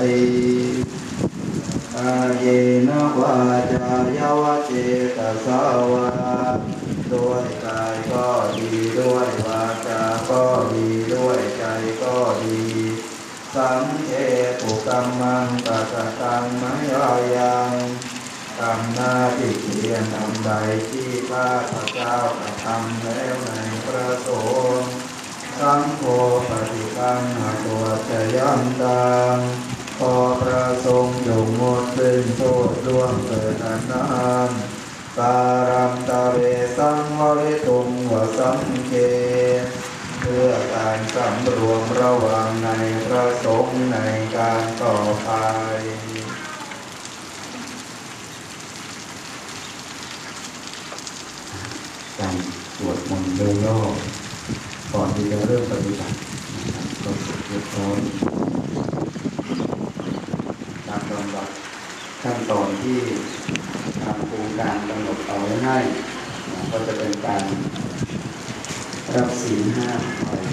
ติอาเยนวาจายาวเจตสาวาด้วยกายก็ดีด้วยวาจาก็ดีด้วยใจก็ดีสังเกตุกรรมังตัสตังมยายังกรรมหน้าที่เพียรทำใดที่ข้าพระเจ้ากระทำแล้วในพระสงฆ์สังโฆปฏิปันหาตัวจะยันตัง ขอพระทรงจงงดซึ่งโทษร่วงเกิดนานานการัมตะเวสังวริตุงวสังเกเพื่อการสำรวมระวังในพระสงฆ์ในการต่อไปการสวดมนต์ย่อๆก่อนที่จะเริ่มปฏิบัตินะครับก็สวดเรียบร้อยตามลำดับ ขั้นตอนที่ทางโครงการกำหนดเอาไว้ให้ ก็จะเป็นการรับสีลห้าไป